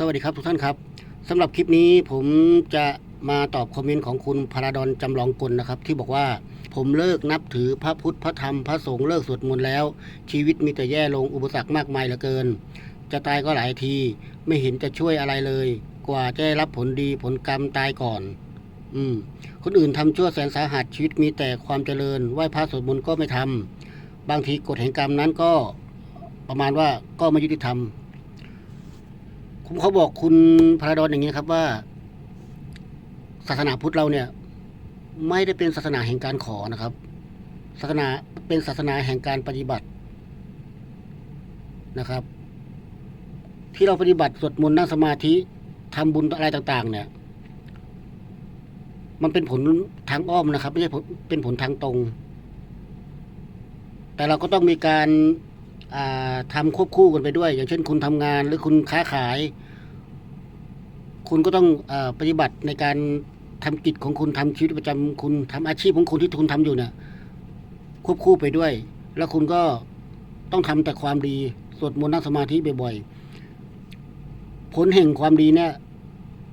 สวัสดีครับทุกท่านครับสำหรับคลิปนี้ผมจะมาตอบคอมเมนต์ของคุณพาราดอนจำลองกลนะครับ ที่บอกว่าผมเลิกนับถือพระพุทธพระธรรมพระสงฆ์เลิกสวดมนต์แล้ว ชีวิตมีแต่แย่ลงอุปสรรคมากมายเหลือเกิน จะตายก็หลายทีไม่เห็นจะช่วยอะไรเลย กว่าจะได้รับผลดีผลกรรมตายก่อน อืม คนอื่นทำชั่วแสนสาหัสชีวิตมีแต่ความเจริญไหว้พระสวดมนต์ก็ไม่ทำบางทีกฎแห่งกรรมนั้นก็ประมาณว่าก็ไม่ยุติธรรม ผมเขาบอกคุณพระดอนอย่างนี้ครับว่า ศาสนาพุทธเราเนี่ย ไม่ได้เป็นศาสนาแห่งการขอนะครับ ศาสนาเป็นศาสนาแห่งการปฏิบัตินะครับ ที่เราปฏิบัติสวดมนต์นั่งสมาธิทำบุญอะไรต่าง ๆ เนี่ย มันเป็นผลทางอ้อมนะครับ ไม่ใช่ผลเป็นผลทางตรง แต่เราก็ต้องมีการ อ่าทำควบคู่กันไปด้วย อย่างเช่นคุณทำงานหรือคุณค้าขาย คุณก็ต้องอปฏิบัติในการทำกิจของคุณทำชีวิตประจำคุณทำอาชีพของคุณที่คุณทำอยู่เนี่ยควบคู่ไปด้วย แล้วคุณก็ต้องทำแต่ความดีสวดมนต์นั่งสมาธิบ่อยๆผลแห่งความดีเนี่ย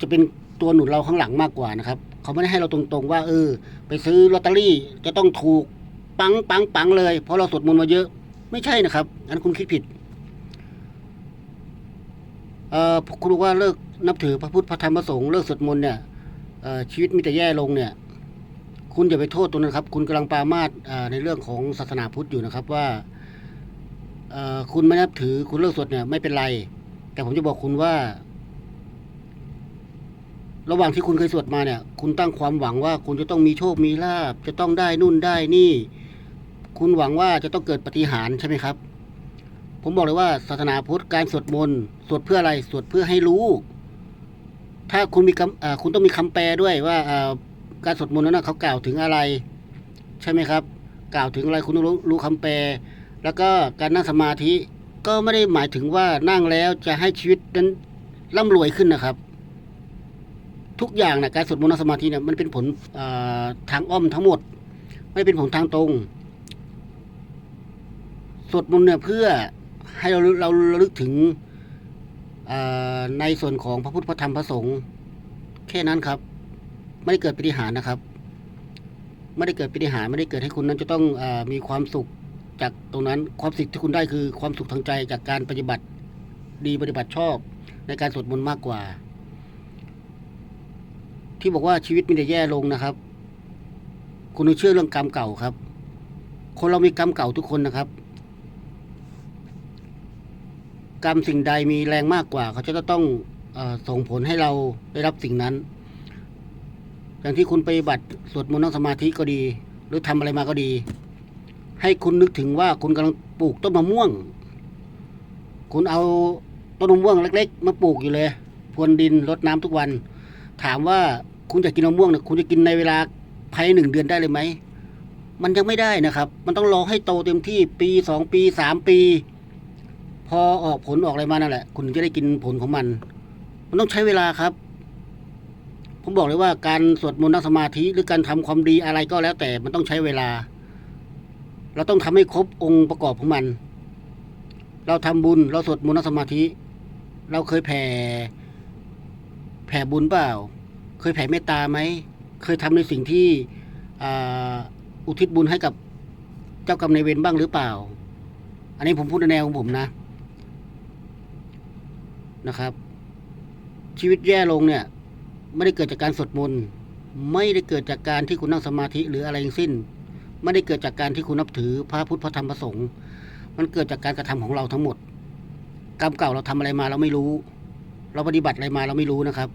จะเป็นตัวหนุนเราข้างหลังมากกว่านะครับ เขาไม่ได้ให้เราตรงๆ ว่า เออ ไปซื้อลอตเตอรี่จะต้องถูกปังปังปังเลย เพราะเราสวดมนต์มาเยอะ ไม่ใช่นะครับ อันคุณคิดผิด เอ่อคุณบอกว่าเลิกนับถือพระพุทธพระธรรมพระสงฆ์เลิกสวดมนต์เนี่ยชีวิตมีแต่แย่ลงเนี่ย คุณอย่าไปโทษตรงนั้นครับ คุณกำลังปามาสอ่าในเรื่องของศาสนาพุทธอยู่นะครับว่าคุณไม่นับถือคุณเลิกสวดเนี่ยไม่เป็นไร แต่ผมจะบอกคุณว่า ระหว่างที่คุณเคยสวดมาเนี่ย คุณตั้งความหวังว่าคุณจะต้องมีโชคมีลาบจะต้องได้นู่นได้นี่ คุณหวังว่าจะต้องเกิดปฏิหารใช่ไหมครับ ผมบอกเลยว่าศาสนาพุทธการสวดมนต์สวดเพื่ออะไรสวดเพื่อให้รู้ ถ้าคุณมีคำคุณต้องมีคำแปลด้วยว่าการสวดมนต์นั้นเขากล่าวถึงอะไร ใช่ไหมครับ กล่าวถึงอะไรคุณต้องรู้รู้คำแปล แล้วก็การนั่งสมาธิก็ไม่ได้หมายถึงว่านั่งแล้วจะให้ชีวิตนั้นร่ำรวยขึ้นนะครับ ทุกอย่างนะการสวดมนต์นั่งสมาธิเนี่ยมันเป็นผลทางอ้อมทั้งหมด ไม่เป็นผลทางตรง สวดมนต์เนี่ยเพื่อให้เราเราระลึกถึงในส่วนของพระพุทธพระธรรมพระสงฆ์แค่นั้นครับ ไม่ได้เกิดปฏิหารนะครับ ไม่ได้เกิดปฏิหารไม่ได้เกิดให้คุณนั้นจะต้องอมีความสุขจากตรงนั้นความสุขที่คุณได้คือความสุขทางใจจากการปฏิบัติดีปฏิบัติชอบ ในการสวดมนต์มากกว่า ที่บอกว่าชีวิตมีแต่แย่ลงนะครับ คุณต้องเชื่อเรื่องกรรมเก่าครับ คนเรามีกรรมเก่าทุกคนนะครับ กรรมสิ่งใดมีแรงมากกว่า เขาจะต้องอส่งผลให้เราได้รับสิ่งนั้น อย่างที่คุณไปฏิบัติสวดมนต์นั่งสมาธิก็ดี หรือทำอะไรมาก็ดี ให้คุณนึกถึงว่าคุณกำลังปลูกต้นมะม่วง คุณเอาต้นมะม่วงเล็ก ๆ มาปลูกอยู่เลยพรวนดินรดน้ำทุกวัน ถามว่าคุณจะกินมะม่วงเนี่ยคุณจะกินในเวลาภายในหนึ่งเดือนได้เลยไหมมันยังไม่ได้นะครับ มันต้องรอให้โตเต็มที่ปีสองปีสามปี พอออกผลออกอะไรมานั่นแหละ คุณจะได้กินผลของมัน มันต้องใช้เวลาครับ ผมบอกเลยว่าการสวดมนต์นั่งสมาธิหรือการทำความดีอะไรก็แล้วแต่มันต้องใช้เวลา เราต้องทำให้ครบองค์ประกอบของมัน เราทำบุญเราสวดมนต์นั่งสมาธิ เราเคยแผ่ แผ่บุญเปล่า เคยแผ่เมตตาไหมเคยทำในสิ่งที่อุทิศบุญให้กับเจ้ากรรมนายเวรบ้างหรือเปล่า อันนี้ผมพูดในแนวของผมนะ นะครับ ชีวิตแย่ลงเนี่ย ไม่ได้เกิดจากการสวดมนต์ไม่ได้เกิดจากการที่คุณนั่งสมาธิหรืออะไรทั้งสิ้น ไม่ได้เกิดจากการที่คุณนับถือพระพุทธพระธรรมพระสงฆ์มันเกิดจากการกระทำของเราทั้งหมด กรรมเก่าเราทำอะไรมาเราไม่รู้ เราปฏิบัติอะไรมาเราไม่รู้นะครับ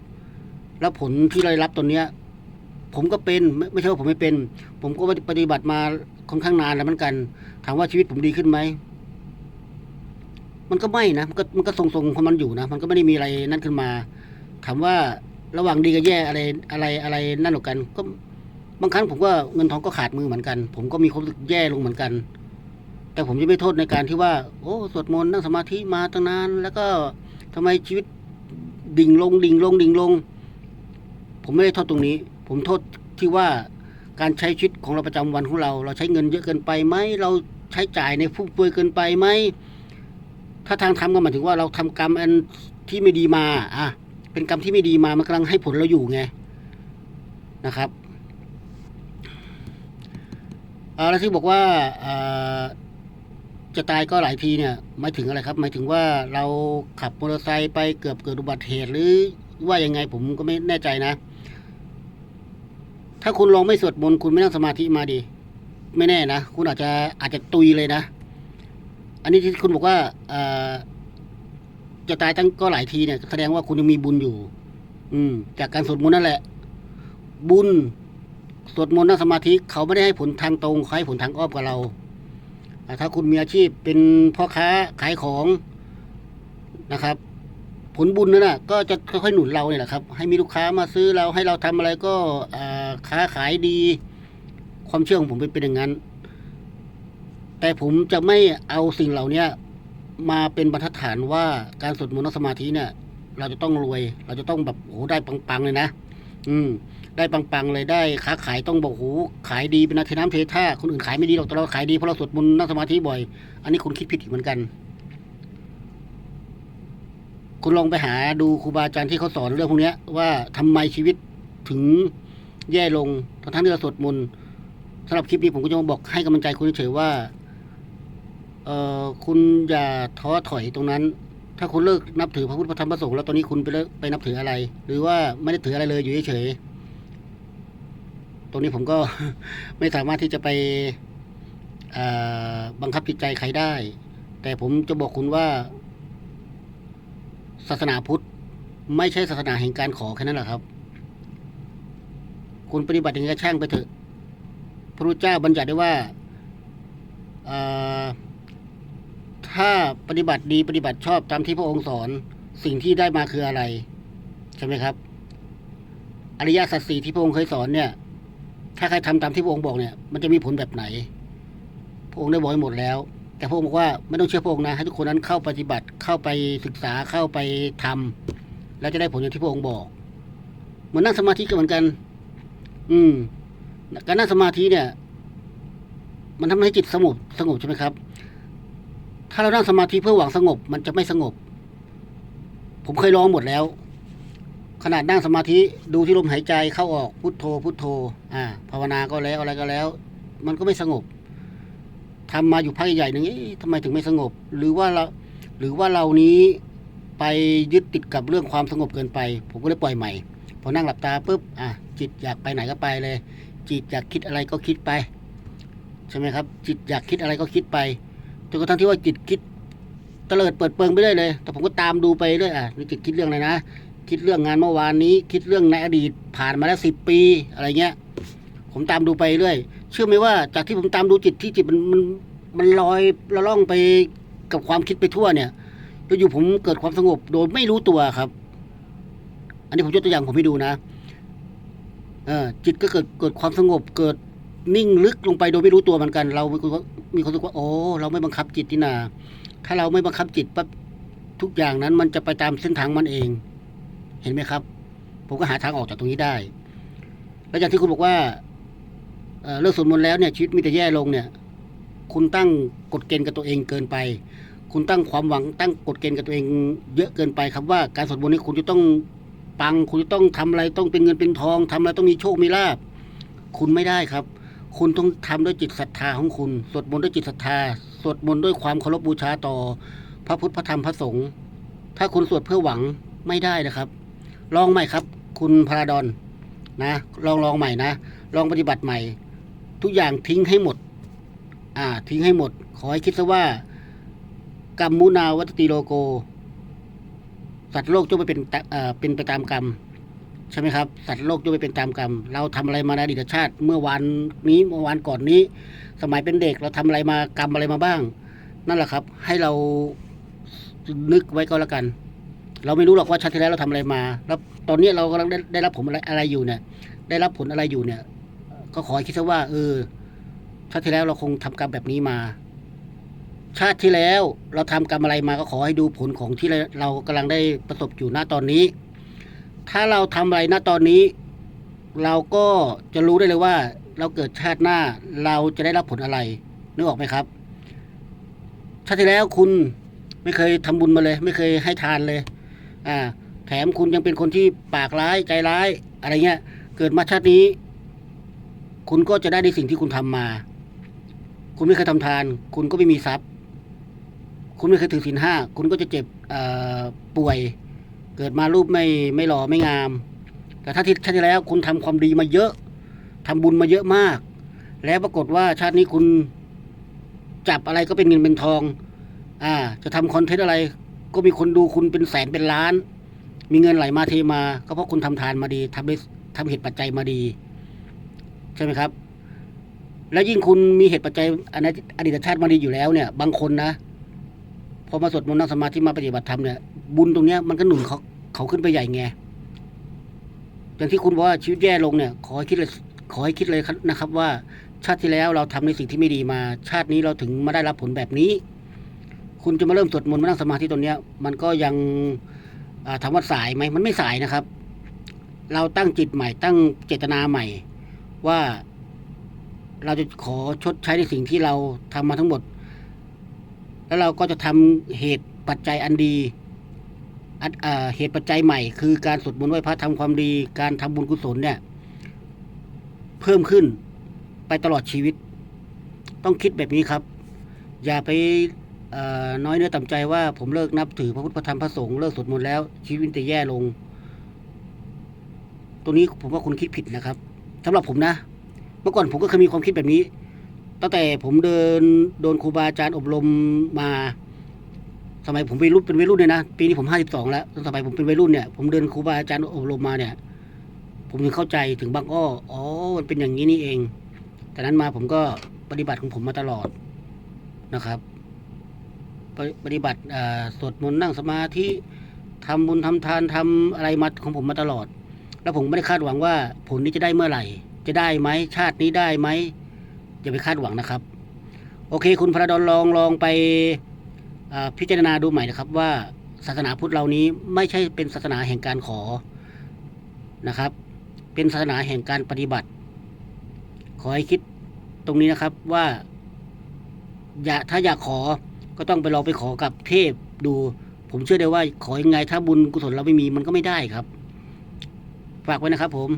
แล้วผลที่เราได้รับตอนเนี้ย ผมก็เป็นไม่ไม่ใช่ว่าผมไม่เป็น ผมก็ปฏิบัติมาค่อนข้างนานแล้วเหมือนกัน ถามว่าชีวิตผมดีขึ้นไหม มันก็ไม่นะมันก็มันก็ทรงๆของมันอยู่นะ มันก็ไม่ได้มีอะไรนั่นขึ้นมาถามว่าระหว่างดีกับแย่อะไรอะไรอะไรนั่นหรอกกัน ก็บางครั้งผมก็เงินทองก็ขาดมือเหมือนกัน ผมก็มีความรู้สึกแย่ลงเหมือนกัน แต่ผมจะไม่โทษในการที่ว่า โอ้สวดมนต์นั่งสมาธิมาตั้งนาน แล้วก็ทำไมชีวิตดิ่งลง ดิ่งลง ดิ่งลง ผมไม่ได้โทษตรงนี้ ผมโทษที่ว่าการใช้ชีวิตของเราประจำวันของเรา เราใช้เงินเยอะเกินไปไหมเราใช้จ่ายในฟุ่มเฟือยเกินไปไหม ถ้าทางธรรมก็หมายถึงว่าเราทำกรรมอันที่ไม่ดีมาอะเป็นกรรมที่ไม่ดีมามันกำลังให้ผลเราอยู่ไงนะครับอาแล้วที่บอกว่าอ่อจะตายก็หลายทีเนี่ยหมายถึงอะไรครับหมายถึงว่าเราขับมอเตอร์ไซค์ไปเกือบเกิดอุบัติเหตุหรือว่ายังไงผมก็ไม่แน่ใจนะ ถ้าคุณลองไม่สวดมนต์คุณไม่นั่งสมาธิมาดิไม่แน่นะ คุณอาจจะอาจจะตุยเลยนะ อันนี้ที่คุณบอกว่าเอจะตายตั้งก็หลายทีเนี่ย แสดงว่าคุณยังมีบุญอยู่ อืม จากการสวดมนต์นั่นแหละ บุญสวดมนต์นั่งสมาธิเขาไม่ได้ให้ผลทางตรงเขาให้ผลทางอ้อมกับเราถ้าคุณมีอาชีพเป็นพ่อค้าขายของนะครับ ผลบุญนั่นนะก็จะค่อยๆหนุนเราเนี่ยแหละครับ ให้มีลูกค้ามาซื้อเราให้เราทำอะไรก็ค้าขายดี ความเชื่อของผมเป็นอย่างนั้น แต่ผมจะไม่เอาสิ่งเหล่าเนี้ยมาเป็นบรรทัดฐานว่าการสวดมนต์สมาธิเนี่ย เราจะต้องรวย เราจะต้องแบบโอ้โหได้ปังๆเลยนะ อืม ได้ปังๆเลยได้ค้าขายต้องบอกโหขายดีเป็นนาทีน้ำเทท่าคนอื่นขายไม่ดีหรอกแต่เราขายดีเพราะเราสวดมนต์นั่งสมาธิบ่อย อันนี้คุณคิดผิดอีกเหมือนกัน คุณลองไปหาดูครูบาอาจารย์ที่เขาสอนเรื่องพวกนี้ว่าทำไมชีวิตถึงแย่ลงทั้งที่เราสวดมนต์สำหรับคลิปนี้ผมก็จะมาบอกให้กำลังใจคุณเฉยว่า เออคุณอย่าท้อถอยตรงนั้น ถ้าคุณเลิกนับถือพระพุทธพระธรรมพระสงฆ์แล้วตอนนี้คุณไปเลิกไปนับถืออะไร หรือว่าไม่ได้ถืออะไรเลยอยู่เฉยๆตรงนี้ผมก็ไม่สามารถที่จะไปบังคับจิตใจใครได้ แต่ผมจะบอกคุณว่า ศาสนาพุทธ ไม่ใช่ศาสนาแห่งการขอแค่นั้นแหละครับ คุณปฏิบัติอย่างไรช่างไปเถอะ พระพุทธเจ้าบัญญัติได้ว่า ถ้าปฏิบัติดีปฏิบัติชอบตามที่พระองค์สอน สิ่งที่ได้มาคืออะไร ใช่ไหมครับ อริยสัจสี่ที่พระองค์เคยสอนเนี่ย ถ้าใครทำตามที่พระองค์บอกเนี่ย มันจะมีผลแบบไหน พระองค์ได้บอกไว้หมดแล้ว แต่พระองค์บอกว่าไม่ต้องเชื่อพระองค์นะ ให้ทุกคนนั้นเข้าปฏิบัติเข้าไปศึกษาเข้าไปทำแล้วจะได้ผลอย่างที่พระองค์บอกเหมือนนั่งสมาธิก็เหมือนกัน อืม การนั่งสมาธิเนี่ย มันทำให้จิตสงบสงบใช่ไหมครับ ถ้าเรานั่งสมาธิเพื่อหวังสงบ มันจะไม่สงบ ผมเคยลองหมดแล้ว ขนาดนั่งสมาธิดูที่ลมหายใจเข้าออกพุทโธ พุทโธ อ่า ภาวนาก็แล้วอะไรก็แล้ว มันก็ไม่สงบทำมาอยู่พักใหญ่ๆหนึ่งทำไมถึงไม่สงบ หรือว่าเราหรือว่าเรานี้ไปยึดติดกับเรื่องความสงบเกินไป ผมก็เลยปล่อยใหม่พอนั่งหลับตาปุ๊บอะจิตอยากไปไหนก็ไปเลย จิตอยากคิดอะไรก็คิดไป ใช่ไหมครับ จิตอยากคิดอะไรก็คิดไป จนกระทั่งที่ว่าจิตคิดเตลิดเปิดเปิงไปเรื่อยเลย แต่ผมก็ตามดูไปเรื่อยอะนี่จิตคิดเรื่องอะไรนะ คิดเรื่องงานเมื่อวานนี้ คิดเรื่องในอดีตผ่านมาแล้วสิบปีอะไรเงี้ย ผมตามดูไปเรื่อย เชื่อไหมว่าจากที่ผมตามดูจิตที่จิตมันมันมันลอยละล่องไปกับความคิดไปทั่วเนี่ยแล้วอยู่ผมเกิดความสงบโดยไม่รู้ตัวครับ อันนี้ผมยกตัวอย่างผมให้ดูนะเออจิตก็เกิดเกิดความสงบเกิด นิ่งลึกลงไปโดยไม่รู้ตัวเหมือนกัน เรามีความีความรู้สึกว่าโอ้เราไม่บังคับจิตนี่นา ถ้าเราไม่บังคับจิตปั๊บทุกอย่างนั้นมันจะไปตามเส้นทางมันเอง เห็นไหมครับ ผมก็หาทางออกจากตรงนี้ได้ แล้วอย่างที่คุณบอกว่าเอ่อเลิกสวดมนต์แล้วเนี่ยชีวิตมีแต่แย่ลงเนี่ย คุณตั้งกฎเกณฑ์กับตัวเองเกินไป คุณตั้งความหวังตั้งกฎเกณฑ์กับตัวเอง เยอะเกินไปครับว่าการสวดมนต์นี้คุณจะต้องปัง คุณจะต้องทำอะไรต้องเป็นเงินเป็นทองทำอะไรต้องมีโชคมีลาบคุณไม่ได้ครับ คุณต้องทำด้วยจิตศรัทธาของคุณ สวดมนต์ด้วยจิตศรัทธา สวดมนต์ด้วยความเคารพบูชาต่อ พระพุทธพระธรรมพระสงฆ์ ถ้าคุณสวดเพื่อหวังไม่ได้นะครับ ลองใหม่ครับ คุณพระดอนนะ ลองลองใหม่นะ ลองปฏิบัติใหม่ ทุกอย่างทิ้งให้หมด อ่า ทิ้งให้หมด ขอให้คิดซะว่า กรรมมุนาวัตติโลโก สัตว์โลกจะไปเป็นตะเอ่อเป็นไปตามกรรม ใช่ไหมครับสัตว์โลกจะไปเป็นตามกรรม เราทำอะไรมาในอดีตชาติ เมื่อวานนี้เมื่อวานก่อนนี้ สมัยเป็นเด็กเราทำอะไรมากรรมอะไรมาบ้าง นั่นแหละครับ ให้เรานึกไว้ก็แล้วกัน เราไม่รู้หรอกว่าชาติที่แล้วเราทำอะไรมา แล้วตอนนี้เรากำลังได้ได้รับผลอะไรอะไรอยู่เนี่ย ได้รับผลอะไรอยู่เนี่ย ก็ขอให้คิดซะว่า เออ ชาติที่แล้วเราคงทำกรรมแบบนี้มา ชาติที่แล้วเราทำกรรมอะไรมาก็ขอให้ดูผลของที่เรากำลังได้ประสบอยู่ณตอนนี้ ถ้าเราทำอะไรณตอนนี้ เราก็จะรู้ได้เลยว่า เราเกิดชาติหน้าเราจะได้รับผลอะไรนึกออกไหมครับ ชาติที่แล้วคุณไม่เคยทำบุญมาเลย ไม่เคยให้ทานเลย อ่า แถมคุณยังเป็นคนที่ปากร้ายใจร้าย อะไรเงี้ย เกิดมาชาตินี้ คุณก็จะได้ในสิ่งที่คุณทำมา คุณไม่เคยทำทาน คุณก็ไม่มีทรัพย์ คุณไม่เคยถือศีลห้า คุณก็จะเจ็บอ่อป่วย เกิดมารูปไม่ไม่หล่อไม่งาม แต่ถ้าที่ชาติแล้วคุณทำความดีมาเยอะทำบุญมาเยอะมาก แล้วปรากฏว่าชาตินี้คุณจับอะไรก็เป็นเงินเป็นทอง อ่า จะทำคอนเทนต์อะไร ก็มีคนดูคุณเป็นแสนเป็นล้าน มีเงินไหลมาเทมา ก็เพราะคุณทำทานมาดีทำได้ทำเหตุปัจจัยมาดี ใช่ไหมครับ แล้วยิ่งคุณมีเหตุปัจจัยอนาอดีตชาติมาดีอยู่แล้วเนี่ย บางคนนะพอมาสวดมนต์นั่งสมาธิมาปฏิบัติธรรมเนี่ย บุญตรงเนี้ยมันก็หนุนเขาเขาขึ้นไปใหญ่ไงอย่างที่คุณบอกว่าชีวิตแย่ลงเนี่ย ขอให้คิดเลยขอให้คิดเลยนะครับ ว่าชาติที่แล้วเราทำในสิ่งที่ไม่ดีมา ชาตินี้เราถึงมาได้รับผลแบบนี้ คุณจะมาเริ่มสวดมนต์มานั่งสมาธิตรงเนี้ย มันก็ยังอ่าถามว่าสายไหมมันไม่สายนะครับ เราตั้งจิตใหม่ ตั้งเจตนาใหม่ ว่าเราจะขอชดใช้ในสิ่งที่เราทำมาทั้งหมด แล้วเราก็จะทำเหตุปัจจัยอันดี เหตุปัจจัยใหม่ คือการสวดมนต์ไหว้พระทำความดี การทำบุญกุศลเนี่ย เพิ่มขึ้นไปตลอดชีวิต ต้องคิดแบบนี้ครับ อย่าไปน้อยเนื้อต่ำใจว่าผมเลิกนับถือพระพุทธธรรมพระสงฆ์เลิกสวดมนต์แล้ว ชีวิตจะแย่ลงตรงนี้ผมว่าคุณคิดผิดนะครับสำหรับผมนะ เมื่อก่อนผมก็เคยมีความคิดแบบนี้ ตั้งแต่ผมเดินโดนครูบาอาจารย์อบรมมา สมัยผมเป็นรุ่นเป็นวัยรุ่นเนี่ยนะ ปีนี้ผมห้าสิบสองแล้วตอนสมัยผมเป็นวัยรุ่นเนี่ยผมเดินครูบาอาจารย์อบรมมาเนี่ย ผมถึงเข้าใจถึงบางอ้ออ๋อมันเป็นอย่างนี้นี่เองแต่นั้นมาผมก็ปฏิบัติของผมมาตลอดนะครับ ปฏิปฏิบัติสวดมนต์นั่งสมาธิทำบุญทำทานทำอะไรมาของผมมาตลอด แล้วผมไม่ได้คาดหวังว่า ผลนี้จะได้เมื่อไหร่ จะได้ไหมชาตินี้ได้ไหมอย่าไปคาดหวังนะครับ โอเค คุณพระดอนลองลองไป พิจารณาดูใหม่นะครับว่าศาสนาพุทธเรานี้ไม่ใช่เป็นศาสนาแห่งการขอนะครับ เป็นศาสนาแห่งการปฏิบัติ ขอให้คิดตรงนี้นะครับว่าอย่าถ้าอยากขอก็ต้องไปลองไปขอกับเทพดู ผมเชื่อได้ว่าขอยังไงถ้าบุญกุศลเราไม่มีมันก็ไม่ได้ครับ ฝากไว้นะครับผม